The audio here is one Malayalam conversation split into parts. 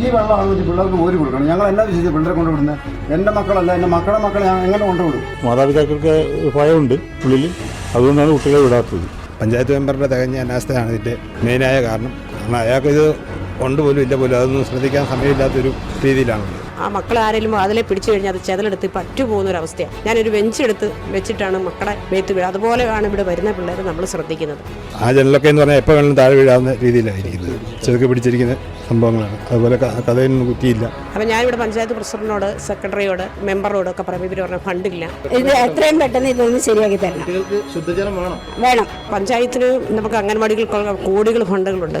ഈ വെള്ളമാണ് വെച്ച് പിള്ളേർക്ക് ഓരി കൊടുക്കണം. ഞങ്ങൾ എന്നാ വിശ്വസിച്ച് പിള്ളേരെ കൊണ്ടുവിടുന്നത് എന്റെ മക്കളല്ല എന്റെ മക്കളെ മക്കളെ ഞാൻ എങ്ങനെ കൊണ്ടുവിടും? മാതാപിതാക്കൾക്ക് ഭയമുണ്ട് ഉള്ളിൽ അതുകൊണ്ടാണ് കുട്ടികളെ വിടാത്തത്. പഞ്ചായത്ത് മെമ്പറുടെ തികഞ്ഞ അനാസ്ഥയാണ് ഇതിന്റെ മെയിനായ കാരണം. കാരണം അയാൾക്ക് ഇത് ഉണ്ട് പോലും ഇല്ല പോലും. അതൊന്നും ശ്രദ്ധിക്കാൻ സമയമില്ലാത്തൊരു രീതിയിലാണുള്ളത്. ആ മക്കളെ ആരെങ്കിലും വാതിലെ പിടിച്ചു കഴിഞ്ഞാൽ അത് ചെതലെടുത്ത് പറ്റു പോകുന്ന ഒരു അവസ്ഥയാണ് ഞാനൊരു ബെഞ്ചെടുത്ത് വെച്ചിട്ടാണ് മക്കളെ മേത്ത് വീഴുക അതുപോലെയാണ് ഇവിടെ വരുന്ന പിള്ളേർ നമ്മൾ ശ്രദ്ധിക്കുന്നത്. ആ ജനലൊക്കെ എന്ന് പറഞ്ഞാൽ എപ്പോൾ വേണമെങ്കിലും താഴെ വീഴാവുന്ന രീതിയിലായിരിക്കുന്നത് ചെറുക്കെ പിടിച്ചിരിക്കുന്ന സംഭവങ്ങളാണ്. അതുപോലെ കഥയൊന്നും കുറ്റിയില്ല അപ്പം ഞാനിവിടെ പഞ്ചായത്ത് പ്രസിഡന്റിനോട് സെക്രട്ടറിയോട് മെമ്പറോട് ഒക്കെ പറയുമ്പോൾ ഇവർ പറഞ്ഞ ഫണ്ടില്ല ഇത് എത്രയും പെട്ടെന്ന് ഇതൊന്ന് ശരിയാക്കി തരണം. ശുദ്ധജലം വേണം. വേണം. പഞ്ചായത്തിന് നമുക്ക് അംഗൻവാടികൾക്കുള്ള കോടികൾ ഫണ്ടുകളുണ്ട്.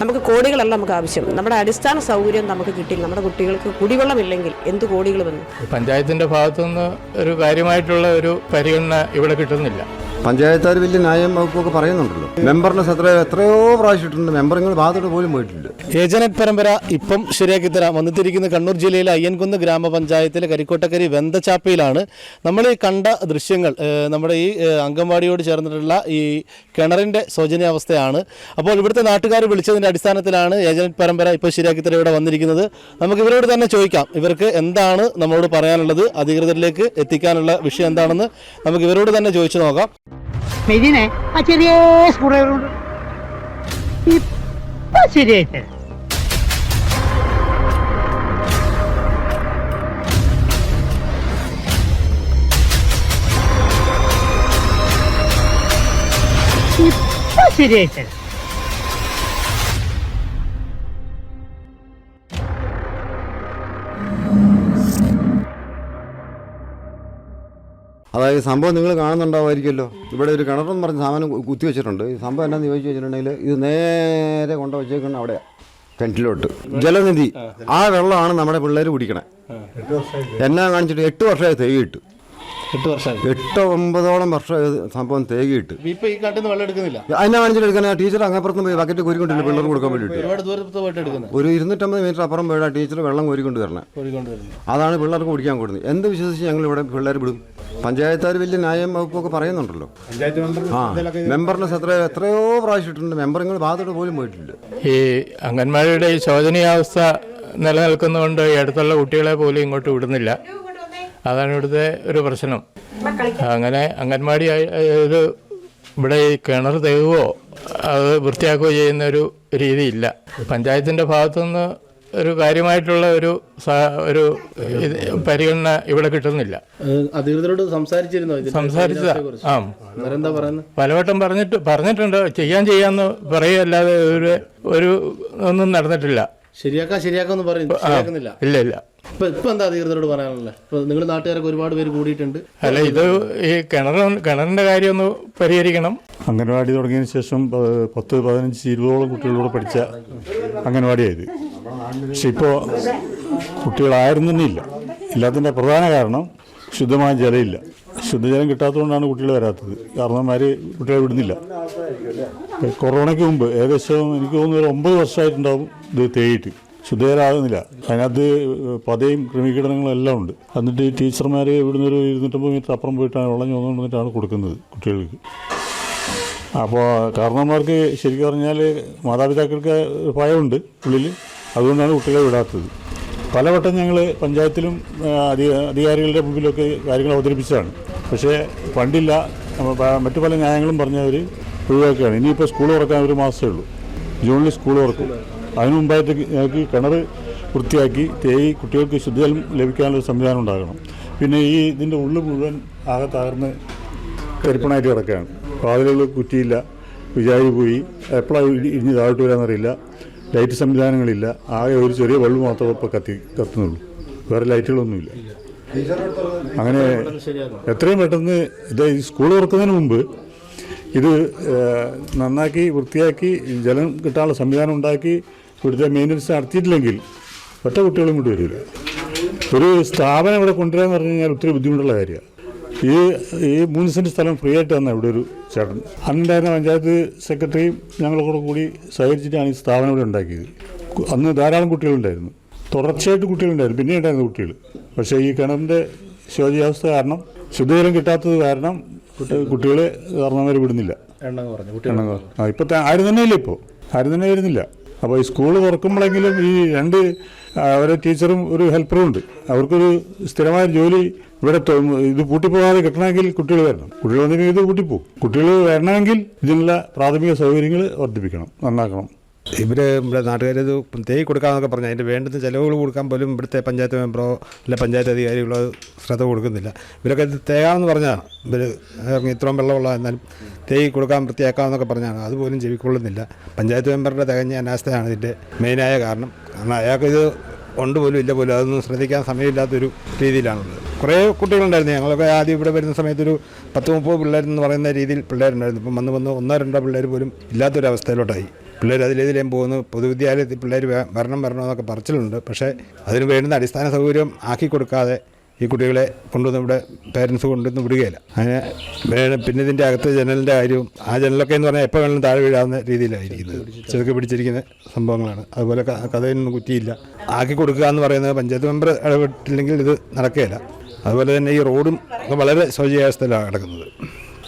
നമുക്ക് കോടികളല്ല നമുക്ക് ആവശ്യം. നമ്മുടെ അടിസ്ഥാന സൗകര്യം നമുക്ക് കിട്ടി നമ്മുടെ കുട്ടികൾക്ക് കുടിവെള്ളമില്ലെങ്കിൽ എന്ത് കോടികൾ വന്നു? പഞ്ചായത്തിന്റെ ഭാഗത്തുനിന്ന് ഒരു കാര്യമായിട്ടുള്ള ഒരു പരിഗണന ഇവിടെ കിട്ടുന്നില്ല. പഞ്ചായത്തുകാർ വലിയ ന്യായം വകുപ്പൊക്കെ പറയുന്നുണ്ടല്ലോ. മെമ്പറിനെ എത്ര എത്രയോ പ്രാവശ്യം ഇട്ടിട്ടുണ്ട്. മെമ്പർ ഇങ്ങനെ ഭാഗത്തോട്ട് പോലും പോയിട്ടില്ല. ഏജനറ്റ് പരമ്പര ഇപ്പം ശരിയാക്കി തരാം. വന്നിട്ടിരിക്കുന്ന കണ്ണൂർ ജില്ലയിലെ അയ്യൻകുന്ന് ഗ്രാമപഞ്ചായത്തിലെ കരിക്കോട്ടക്കരി വെന്തച്ചാപ്പയിലാണ് നമ്മൾ ഈ കണ്ട ദൃശ്യങ്ങൾ നമ്മുടെ ഈ അംഗൻവാടിയോട് ചേർന്നിട്ടുള്ള ഈ കിണറിന്റെ ശോചനീയാവസ്ഥയാണ്. അപ്പോൾ ഇവിടുത്തെ നാട്ടുകാർ വിളിച്ചതിന്റെ അടിസ്ഥാനത്തിലാണ് ഏജനറ്റ് പരമ്പര ഇപ്പോൾ ശരിയാക്കി തരാം ഇവിടെ വന്നിരിക്കുന്നത്. നമുക്ക് ഇവരോട് തന്നെ ചോദിക്കാം. ഇവർക്ക് എന്താണ് നമ്മളോട് പറയാനുള്ളത്? അധികൃതരിലേക്ക് എത്തിക്കാനുള്ള വിഷയം എന്താണെന്ന് നമുക്ക് ഇവരോട് തന്നെ ചോദിച്ചു നോക്കാം. ഇതിനെ ആ ചെറിയ സ്ക്രൂ ഡ്രൈവർ കൊണ്ട് ഇപ്പൊ ശരിയായിട്ട് ഇപ്പൊ ശരിയായിട്ട് അതായത് സംഭവം നിങ്ങൾ കാണുന്നുണ്ടാവുമായിരിക്കുമല്ലോ. ഇവിടെ ഒരു കിണറെന്ന് പറഞ്ഞ സാധനം കുത്തി വെച്ചിട്ടുണ്ട്. ഈ സംഭവം എന്നാന്ന് ചോദിച്ചു വെച്ചിട്ടുണ്ടെങ്കിൽ ഇത് നേരെ കൊണ്ട് വെച്ചേക്കുന്ന അവിടെ കിണറ്റിലോട്ട്. ജലനിധി. ആ വെള്ളമാണ് നമ്മുടെ പിള്ളേർ കുടിക്കണേ. എന്നാ കാണിച്ചിട്ട് എട്ട് വർഷമായി തേകിയിട്ട്. എട്ട് ഒമ്പതോളം വർഷം സംഭവം തേകിയിട്ട്. ഇപ്പൊ ഈ കാട്ടിൽ നിന്ന് വെള്ളം എടുക്കുന്നില്ല. അതിനെ കാണിച്ചിട്ട് എടുക്കാൻ ടീച്ചർ അങ്ങപ്പുറത്ത് പോയി ബക്കറ്റ് കോരിക്കൊണ്ടില്ല പിള്ളേർക്ക് കൊടുക്കാൻ വേണ്ടിയിട്ട്. ഒരുപാട് ദൂരത്ത് പോയിട്ട് എടുക്കുന്നത് ഒരു ഇരുന്നൂറ്റമ്പത് മീറ്റർ അപ്പുറം പോയിട്ട് ടീച്ചർ വെള്ളം കോരിക്കൊണ്ട് തരണം അതാണ് പിള്ളേർക്ക് കുടിക്കാൻ കൊടുക്കുന്നത്. എന്ത് വിശ്വസിച്ച് ഞങ്ങൾ ഇവിടെ പിള്ളേർ വിടും? പഞ്ചായത്തുകാർ വലിയ ന്യായം വകുപ്പൊക്കെ പറയുന്നുണ്ടല്ലോ. പഞ്ചായത്ത് മെമ്പർ ആ മെമ്പറിനെ എത്ര എത്രയോ പ്രാവശ്യം ഇട്ടിട്ടുണ്ട് മെമ്പർ ഇങ്ങനെ ഭാഗത്തോട്ട് പോലും പോയിട്ടില്ല. ഈ അംഗന്മാരുടെ ഈ ശോചനീയാവസ്ഥ നിലനിൽക്കുന്നതുകൊണ്ട് ഈ അടുത്തുള്ള കുട്ടികളെ പോലും ഇങ്ങോട്ട് വിടുന്നില്ല. അതാണ് ഇവിടുത്തെ ഒരു പ്രശ്നം. അങ്ങനെ അംഗൻവാടി ആയി- ഒരു ഇവിടെ ഈ കിണർ തേകുകയോ അത് വൃത്തിയാക്കുകയോ ചെയ്യുന്ന ഒരു രീതിയില്ല. പഞ്ചായത്തിന്റെ ഭാഗത്തുനിന്ന് ഒരു കാര്യമായിട്ടുള്ള ഒരു ഒരു പരിഗണന ഇവിടെ കിട്ടുന്നില്ല. അധികൃതരോട് സംസാരിച്ചിരുന്നോ സംസാരിച്ചതാ? ആ. എന്താ പറയുന്നത്? പലവട്ടം പറഞ്ഞിട്ട് പറഞ്ഞിട്ടുണ്ട്. ചെയ്യാൻ ചെയ്യാന്ന് പറയുകയല്ലാതെ ഒരു ഒരു ഒന്നും നടന്നിട്ടില്ല. ശരിയാക്കാം ശരിയാക്കാന്ന് പറയുന്നു ശരിയാക്കുന്നില്ല. ഇല്ല ഇല്ല. ഇപ്പൊ ഇപ്പൊ എന്താ അധികൃതരോട് പറയാനുള്ളത്? ഇപ്പൊ നിങ്ങൾ നാട്ടുകാരൊക്കെ ഒരുപാട് പേര് കൂടിയിട്ടുണ്ട്. അല്ല ഇത് ഈ കിണർ കിണറിന്റെ കാര്യം ഒന്ന് പരിഹരിക്കണം. അംഗൻവാടി തുടങ്ങിയതിന് ശേഷം പത്ത് പതിനഞ്ച് ഇരുപതോളം കുട്ടികളോട് പഠിച്ച അംഗൻവാടിയായത് പക്ഷെ ഇപ്പോൾ കുട്ടികളായിരുന്നു ഇല്ല ഇല്ലാത്തതിന്റെ പ്രധാന കാരണം ശുദ്ധമായ ജലമില്ല. ശുദ്ധജലം കിട്ടാത്തതുകൊണ്ടാണ് കുട്ടികൾ വരാത്തത്. കാരണവന്മാർ കുട്ടികളെ വിടുന്നില്ല. കൊറോണയ്ക്ക് മുമ്പ് ഏകദേശം എനിക്ക് തോന്നുന്നു ഒരു ഒമ്പത് വർഷമായിട്ടുണ്ടാവും ഇത് തേയിട്ട് ശുദ്ധജലമാകുന്നില്ല അതിനകത്ത് പതയും ക്രമീകരണങ്ങളും എല്ലാം ഉണ്ട്. എന്നിട്ട് ഈ ടീച്ചർമാർ ഇവിടുന്ന് ഒരു ഇരുന്നൂറ്റമ്പത് മീറ്റർ അപ്പുറം പോയിട്ടാണ് വെള്ളം ചോന്നുകൊണ്ടിട്ടാണ് കൊടുക്കുന്നത് കുട്ടികൾക്ക്. അപ്പോൾ കാരണവന്മാർക്ക് ശരിക്കും പറഞ്ഞാൽ മാതാപിതാക്കൾക്ക് ഭയമുണ്ട് ഉള്ളിൽ അതുകൊണ്ടാണ് കുട്ടികളെ വിടാത്തത്. പലവട്ടം ഞങ്ങൾ പഞ്ചായത്തിലും അധികാരികളുടെ മുമ്പിലൊക്കെ കാര്യങ്ങൾ അവതരിപ്പിച്ചതാണ്. പക്ഷേ ഫണ്ടില്ല മറ്റു പല ന്യായങ്ങളും പറഞ്ഞവർ ഒഴിവാക്കുകയാണ്. ഇനിയിപ്പോൾ സ്കൂൾ തുറക്കാൻ ഒരു മാസമേ ഉള്ളൂ. ജൂണിൽ സ്കൂൾ തുറക്കും. അതിനു മുമ്പായിട്ട് ഞങ്ങൾക്ക് കിണർ വൃത്തിയാക്കി തേയി കുട്ടികൾക്ക് ശുദ്ധജലം ലഭിക്കാനുള്ള സംവിധാനം ഉണ്ടാകണം. പിന്നെ ഈ ഇതിന്റെ ഉള്ളിൽ മുഴുവൻ ആകെ തകർന്ന് കരിപ്പണായിട്ട് കിടക്കുകയാണ്. വാതിലുകൾ കുറ്റിയില്ല വിചാരി പോയി. എപ്പോഴാണ് ഇടിഞ്ഞ് താഴോട്ട് വരാമെന്നറിയില്ല ലൈറ്റ് സംവിധാനങ്ങളില്ല. ആകെ ഒരു ചെറിയ ബൾബ് മാത്രമേ ഇപ്പോൾ കത്തി കത്തുന്നുള്ളൂ. വേറെ ലൈറ്റുകളൊന്നുമില്ല. അങ്ങനെ എത്രയും പെട്ടെന്ന് ഇത് സ്കൂൾ തുറക്കുന്നതിന് മുമ്പ് ഇത് നന്നാക്കി വൃത്തിയാക്കി ജലം കിട്ടാനുള്ള സംവിധാനം ഉണ്ടാക്കി ഇവിടുത്തെ മെയിന്റനൻസ് നടത്തിയിട്ടില്ലെങ്കിൽ ഒറ്റ കുട്ടികളും ഇങ്ങോട്ട് വരില്ല. ഒരു സ്ഥാപനം ഇവിടെ കൊണ്ടുവരാമെന്ന് പറഞ്ഞു കഴിഞ്ഞാൽ ഒത്തിരി ബുദ്ധിമുട്ടുള്ള കാര്യമാണ്. ഈ ഈ മൂന്ന് സെന്റ് സ്ഥലം ഫ്രീ ആയിട്ട് തന്ന ഇവിടെ ഒരു ചേട്ടൻ. അന്നുണ്ടായിരുന്ന പഞ്ചായത്ത് സെക്രട്ടറിയും ഞങ്ങളോട് കൂടി സഹകരിച്ചിട്ടാണ് ഈ സ്ഥാപനം ഇവിടെ ഉണ്ടാക്കിയത്. അന്ന് ധാരാളം കുട്ടികളുണ്ടായിരുന്നു. തുടർച്ചയായിട്ട് കുട്ടികളുണ്ടായിരുന്നു. പിന്നെ ഉണ്ടായിരുന്നു കുട്ടികൾ. പക്ഷേ ഈ കിണറിന്റെ ശോചിയാവസ്ഥ കാരണം ശുദ്ധജലം കിട്ടാത്തത് കാരണം കുട്ടി- കുട്ടികളെ കാരണവർ വിടുന്നില്ല. എണ്ണം കുറഞ്ഞു. എണ്ണം ആ ഇപ്പം ആരും തന്നെ ഇല്ല ഇപ്പോൾ ആരും തന്നെ വരുന്നില്ല അപ്പോൾ ഈ സ്കൂൾ തുറക്കുമ്പോഴെങ്കിലും ഈ രണ്ട് അവരെ ടീച്ചറും ഒരു ഹെൽപ്പറും ഉണ്ട്. അവർക്കൊരു സ്ഥിരമായ ജോലി ഇവിടെ ഇത് പൂട്ടിപ്പോകാതെ കിട്ടണമെങ്കിൽ കുട്ടികൾ വരണം. കുട്ടികൾ വന്നെങ്കിൽ ഇത് പൂട്ടിപ്പോകും കുട്ടികൾ വരണമെങ്കിൽ ഇതിനുള്ള പ്രാഥമിക സൗകര്യങ്ങൾ വർദ്ധിപ്പിക്കണം നന്നാക്കണം. ഇവർ ഇവിടെ നാട്ടുകാർ ഇത് തേക്ക് കൊടുക്കാമെന്നൊക്കെ പറഞ്ഞാൽ അതിന്റെ വേണ്ടുന്ന ചിലവുകൾ കൊടുക്കാൻ പോലും ഇവിടുത്തെ പഞ്ചായത്ത് മെമ്പറോ അല്ല പഞ്ചായത്ത് അധികാരികളോ ശ്രദ്ധ കൊടുക്കുന്നില്ല. ഇവരൊക്കെ ഇത് തേകാമെന്ന് പറഞ്ഞാൽ ഇവർ ഇറങ്ങി ഇത്രയും വെള്ളമുള്ള എന്നാലും തേക്ക് കൊടുക്കാൻ വൃത്തിയാക്കാമെന്നൊക്കെ പറഞ്ഞാണ് അതുപോലും ചെവിക്കൊള്ളുന്നില്ല പഞ്ചായത്ത് മെമ്പറുടെ തികഞ്ഞ അനാസ്ഥയാണ് ഇതിന്റെ മെയിനായ കാരണം. കാരണം അയാൾക്ക് ഇത് ഉണ്ട് പോലും ഇല്ല പോലും. അതൊന്നും ശ്രദ്ധിക്കാൻ സമയമില്ലാത്തൊരു രീതിയിലാണുള്ളത്. കുറേ കുട്ടികളുണ്ടായിരുന്നു. ഞങ്ങളൊക്കെ ആദ്യം ഇവിടെ വരുന്ന സമയത്തൊരു പത്ത് മുപ്പത് പിള്ളേരെന്ന് പറയുന്ന രീതിയിൽ പിള്ളേരുണ്ടായിരുന്നു. ഇപ്പം വന്ന് വന്ന് ഒന്നോ രണ്ടോ പിള്ളേർ പോലും ഇല്ലാത്തൊരവസ്ഥയിലോട്ടായി. പിള്ളേർ അതിലേതിലേം പോകുന്നു. പൊതുവിദ്യാലയത്തിൽ പിള്ളേർ വരണം വരണമെന്നൊക്കെ പറച്ചിലുണ്ട്. പക്ഷേ അതിന് വേണ്ടുന്ന അടിസ്ഥാന സൗകര്യം ആക്കി കൊടുക്കാതെ ഈ കുട്ടികളെ കൊണ്ടുവന്ന് ഇവിടെ പേരൻസ് കൊണ്ടുവന്ന് വിടുകയില്ല. അങ്ങനെ വേണം പിന്നെ ഇതിന്റെ അകത്ത് ജനലിന്റെ കാര്യവും ആ ജനലൊക്കെ എന്ന് പറഞ്ഞാൽ എപ്പോൾ വേണമെങ്കിലും താഴെ വീഴാവുന്ന രീതിയിലായിരിക്കുന്നത്. ചെറുക്കി പിടിച്ചിരിക്കുന്ന സംഭവങ്ങളാണ്. അതുപോലെ കഥയൊന്നും കുറ്റിയില്ല. ആക്കി കൊടുക്കുക എന്ന് പറയുന്നത് പഞ്ചായത്ത് മെമ്പർ ഇടപെട്ടില്ലെങ്കിൽ ഇത് നടക്കുകയില്ല. അതുപോലെ തന്നെ ഈ റോഡും വളരെ ശോചനീയാവസ്ഥയിലാണ് കിടക്കുന്നത്.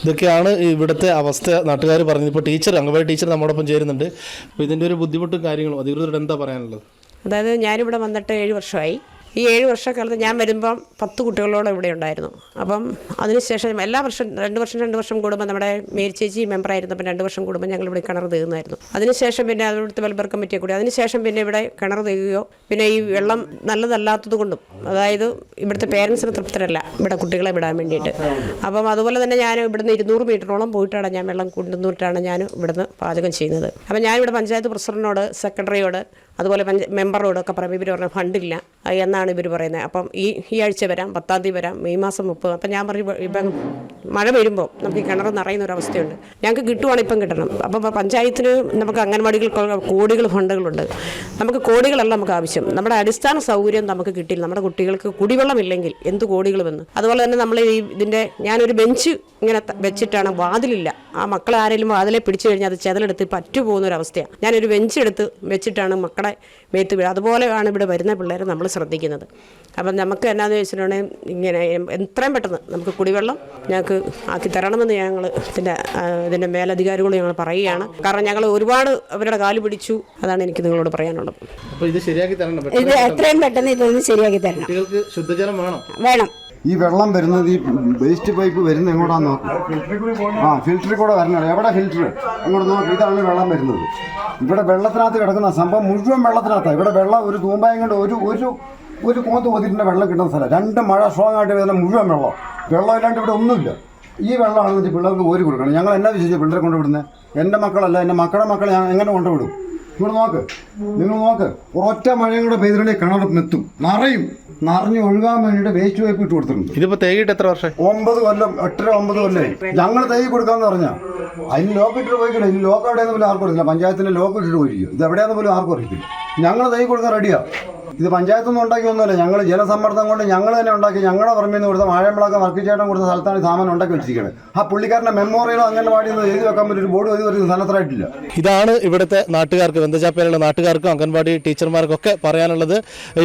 ഇതൊക്കെയാണ് ഇവിടുത്തെ അവസ്ഥ. നാട്ടുകാർ പറഞ്ഞത് ഇപ്പോൾ ടീച്ചർ അംഗൻവാടി ടീച്ചർ നമ്മോടൊപ്പം ചേരുന്നുണ്ട്. അപ്പോൾ ഇതിന്റെ ഒരു ബുദ്ധിമുട്ടും കാര്യങ്ങളും അധികൃതരോട് എന്താ പറയാനുള്ളത്? അതായത് ഞാനിവിടെ വന്നിട്ട് ഏഴ് വർഷമായി. ഈ ഏഴ് വർഷക്കാലത്ത് ഞാൻ വരുമ്പം പത്ത് കുട്ടികളോളം ഇവിടെ ഉണ്ടായിരുന്നു. അപ്പം അതിനുശേഷം എല്ലാ വർഷം രണ്ട് വർഷം രണ്ട് വർഷം കൂടുമ്പോൾ നമ്മുടെ മേരി ചേച്ചി മെമ്പറായിരുന്നപ്പോൾ രണ്ട് വർഷം കൂടുമ്പോൾ ഞങ്ങൾ ഇവിടെ കിണർ തീർന്നായിരുന്നു അതിനുശേഷം പിന്നെ അവിടുത്തെ വെൽബർ കമ്മിറ്റിയെ കൂടി. അതിനുശേഷം പിന്നെ ഇവിടെ കിണർ തീരുകയോ പിന്നെ ഈ വെള്ളം നല്ലതല്ലാത്തത് കൊണ്ടും അതായത് ഇവിടുത്തെ പേരൻസിന് തൃപ്തരല്ല ഇവിടെ കുട്ടികളെ വിടാൻ വേണ്ടിയിട്ട്. അപ്പം അതുപോലെ തന്നെ ഞാൻ ഇവിടുന്ന് ഇരുന്നൂറ് മീറ്ററോളം പോയിട്ടാണ് ഞാൻ വെള്ളം കൊണ്ടുവന്നിട്ടാണ് ഞാൻ ഇവിടുന്ന് പാചകം ചെയ്യുന്നത്. അപ്പം ഞാനിവിടെ പഞ്ചായത്ത് പ്രസിഡന്റിനോട് സെക്രട്ടറിയോട് അതുപോലെ പഞ്ച മെമ്പറോടൊക്കെ പറയുമ്പോൾ ഇവർ പറഞ്ഞ ഫണ്ടില്ല. എന്നാണ് ഇവർ പറയുന്നത്. അപ്പം ഈ ഈ ആഴ്ച വരാം പത്താം തീയതി വരാം മെയ് മാസം മുപ്പത്. അപ്പം ഞാൻ പറഞ്ഞു ഇപ്പം മഴ വരുമ്പോൾ നമുക്ക് ഈ കിണർ നിറയുന്ന ഒരു അവസ്ഥയുണ്ട്. ഞങ്ങൾക്ക് കിട്ടുവാണ് ഇപ്പം കിട്ടണം. അപ്പം പഞ്ചായത്തിന് നമുക്ക് അംഗൻവാടികൾ കോടികൾ ഫണ്ടുകളുണ്ട്. നമുക്ക് കോടികളല്ല നമുക്ക് ആവശ്യം. നമ്മുടെ അടിസ്ഥാന സൗകര്യം നമുക്ക് കിട്ടില്ല നമ്മുടെ കുട്ടികൾക്ക് കുടിവെള്ളമില്ലെങ്കിൽ എന്ത് കോടികൾ വന്ന് അതുപോലെ തന്നെ നമ്മൾ ഈ ഇതിന്റെ ഞാനൊരു ബെഞ്ച് ഇങ്ങനെ വെച്ചിട്ടാണ് വാതിലില്ല. ആ മക്കളെ ആരെങ്കിലും വാതിലെ പിടിച്ചു കഴിഞ്ഞാൽ അത് ചെതലെടുത്ത് പറ്റു പോകുന്ന ഒരു അവസ്ഥയാണ്. ഞാനൊരു ബെഞ്ച് എടുത്ത് വെച്ചിട്ടാണ് മക്കളെ മേത്ത് വീഴും. അതുപോലെയാണ് ഇവിടെ വരുന്ന പിള്ളേരെ നമ്മൾ ശ്രദ്ധിക്കുന്നത്. അപ്പം നമുക്ക് എന്നാന്ന് വെച്ചിട്ടുണ്ടെങ്കിൽ ഇങ്ങനെ എത്രയും പെട്ടെന്ന് നമുക്ക് കുടിവെള്ളം ഞങ്ങൾക്ക് ആക്കി തരണമെന്ന് ഞങ്ങൾ ഇതിന്റെ ഇതിന്റെ മേലധികാരികളോട് ഞങ്ങൾ പറയുകയാണ്. കാരണം ഞങ്ങൾ ഒരുപാട് അവരുടെ കാൽ പിടിച്ചു അതാണ് എനിക്ക് നിങ്ങളോട് പറയാനുള്ളത്. ഇത് ശരിയാക്കി തരണം. ഇത് എത്രയും പെട്ടെന്ന് ഇതൊന്ന് ശരിയാക്കി തരണം. ശുദ്ധജലം വേണം. വേണം. ഈ വെള്ളം വരുന്നത് ഈ വേസ്റ്റ് പൈപ്പ് വരുന്ന എങ്ങോട്ടാന്ന് നോക്കും. ആ ഫിൽറ്ററിൽ കൂടെ വരണം എവിടെ ഫിൽറ്റർ അങ്ങോട്ട് നോക്കും. ഇതാണ് വെള്ളം വരുന്നത്. ഇവിടെ വെള്ളത്തിനകത്ത് കിടക്കുന്ന സംഭവം മുഴുവൻ വെള്ളത്തിനകത്താണ് ഇവിടെ വെള്ളം ഒരു തൂമ്പായം കൊണ്ട് ഒരു ഒരു ഒരു കോത്ത് കൊതിരിന്റെ വെള്ളം കിട്ടുന്ന സ്ഥലം. രണ്ട് മഴ സ്ട്രോങ് ആയിട്ട് വരുന്ന മുഴുവൻ വെള്ളം. വെള്ളം ഇല്ലാണ്ട് ഇവിടെ ഒന്നുമില്ല. ഈ വെള്ളമാണ് എന്നിട്ട് പിള്ളേർക്ക് ഓരി കൊടുക്കണം. ഞങ്ങൾ എന്നാ വിശ്വസിച്ചു പിള്ളേരെ കൊണ്ടുവിടുന്നത് എന്റെ മക്കളല്ല എന്റെ മക്കളുടെ മക്കളെ ഞാൻ എങ്ങനെ കൊണ്ടുവിടും? നിങ്ങൾ നോക്ക്. നിങ്ങൾ നോക്ക്. ഒരൊറ്റ മഴയും കൂടെ പെയ്തിട്ടുണ്ടെങ്കിൽ കിണർ മെത്തും നിറയും. നിറഞ്ഞ് ഒഴുകാൻ വേണ്ടിയിട്ട് വേസ്റ്റ് പൈപ്പ് ഇട്ട് കൊടുത്തിട്ടുണ്ട്. ഇതിപ്പോ തേയിട്ട് എത്ര വർഷം? ഒമ്പത് കൊല്ലം എട്ടര ഒമ്പത് കൊല്ലം? ഞങ്ങൾ തൈ കൊടുക്കാന്ന് പറഞ്ഞ. അതിന് ലോക്ക് ഇട്ടിട്ട് പോയിക്കില്ല ഇനി ലോക്ക് എവിടെയെന്ന് പോലും ആർക്കും അറിയില്ല പഞ്ചായത്തിന്റെ ലോക്ക് ഇട്ടിട്ട് പോയിരിക്കും ഇത് എവിടെയാന്ന് പോലും ആർക്കും അറിയില്ല ഞങ്ങൾ തൈ കൊടുക്കാൻ റെഡിയാ ഇത് പഞ്ചായത്തൊന്നും ഉണ്ടാക്കിയൊന്നുമല്ല. ഞങ്ങൾ ജനസമ്മർദ്ദം കൊണ്ട് ഞങ്ങൾ തന്നെ ഉണ്ടാക്കി ഞങ്ങളുടെ പറമ്പിൽ നിന്ന് കൊടുത്ത വാഴമ്പളൊക്കെ വർക്കിച്ചേട്ടൻ കൊടുത്ത സ്ഥലത്താണ് ഈ സാമാനം ഉണ്ടാക്കി വെച്ചിരിക്കുന്നത് ആ പുള്ളിക്കാരന്റെ മെമ്മോറിയലോ അങ്ങനെ പാടിയൊന്നും എഴുതി വെക്കാൻ പറ്റും ഒരു ബോർഡ് എഴുതി വരുന്ന സ്ഥലത്തായിട്ടില്ല. ഇതാണ് ഇവിടുത്തെ നാട്ടുകാർക്ക് ബന്ധച്ചാപ്പയിലുള്ള നാട്ടുകാർക്കും അംഗൻവാടി ടീച്ചർമാർക്കൊക്കെ പറയാനുള്ളത്.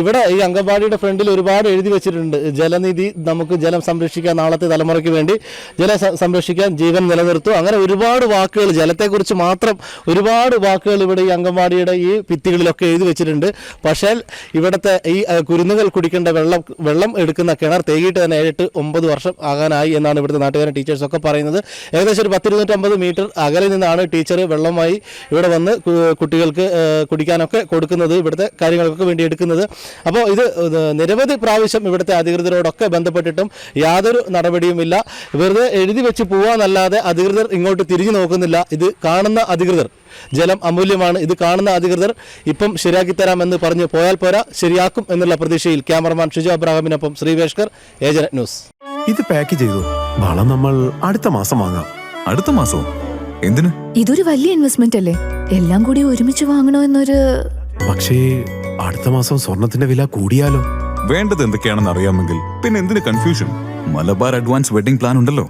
ഇവിടെ ഈ അംഗൻവാടിയുടെ ഫ്രണ്ടിൽ ഒരുപാട് എഴുതി വെച്ചിട്ടുണ്ട്. ജലനിധി നമുക്ക് ജലം സംരക്ഷിക്കാൻ നാളത്തെ തലമുറയ്ക്ക് വേണ്ടി ജലം സംരക്ഷിക്കാൻ ജീവൻ നിലനിർത്തും. അങ്ങനെ ഒരുപാട് വാക്കുകൾ ജലത്തെക്കുറിച്ച് മാത്രം ഒരുപാട് വാക്കുകൾ ഇവിടെ ഈ അംഗൻവാടിയുടെ ഈ ഭിത്തികളിലൊക്കെ എഴുതി വെച്ചിട്ടുണ്ട്. പക്ഷേ ഇവിടുത്തെ ഈ കുരുന്നുകൾ കുടിക്കേണ്ട വെള്ളം വെള്ളം എടുക്കുന്ന കിണർ തേകിയിട്ട് തന്നെ ഏഴെട്ട് ഒമ്പത് വർഷം ആകാനായി എന്നാണ് ഇവിടുത്തെ നാട്ടുകാരൻ ടീച്ചേഴ്സൊക്കെ പറയുന്നത്. ഏകദേശം ഒരു പത്തിരുന്നൂറ്റമ്പത് മീറ്റർ അകലെ നിന്നാണ് ടീച്ചർ വെള്ളമായി ഇവിടെ വന്ന് കുട്ടികൾക്ക് കുടിക്കാനൊക്കെ കൊടുക്കുന്നത് ഇവിടുത്തെ കാര്യങ്ങൾക്കൊക്കെ വേണ്ടി എടുക്കുന്നത്. അപ്പോൾ ഇത് ഇത് നിരവധി പ്രാവശ്യം ഇവിടുത്തെ അധികൃതരോടൊക്കെ ബന്ധപ്പെട്ടിട്ടും യാതൊരു നടപടിയുമില്ല വെറുതെ എഴുതി വെച്ച് പോവാന്നല്ലാതെ അധികൃതർ ഇങ്ങോട്ട് തിരിഞ്ഞു നോക്കുന്നില്ല. ഇത് കാണുന്ന അധികൃതർ. ജലം അമൂല്യമാണ്. ഇത് കാണുന്ന അധികൃതർ ഇപ്പം ശരിയാക്കി തരാമെന്ന് പറഞ്ഞ് പോയാൽ പോരാ ശരിയാക്കും എന്നുള്ള പ്രതീക്ഷയിൽ ക്യാമറമാൻ ഷിജു അബ്രാഹിമിനൊപ്പം ശ്രീവേഷ്കർ ഏജന്റ് ന്യൂസ്. ഇത് പാക്ക് ചെയ്തു. വളം നമ്മൾ അടുത്ത മാസം വാങ്ങാം. അടുത്ത മാസം? എന്തിന്? ഇതൊരു വലിയ ഇൻവെസ്റ്റ്മെന്റ് അല്ലേ? എല്ലാം കൂടി ഒരുമിച്ച് വാങ്ങണോ എന്നൊരു പക്ഷേ അടുത്ത മാസം സ്വർണത്തിന്റെ വില കൂടിയാലോ? വേണ്ടത് എന്തൊക്കെയാണെന്ന് അറിയാമെങ്കിൽ പിന്നെ എന്തിന് confusion Malabar advance wedding plan ഉണ്ടല്ലോ.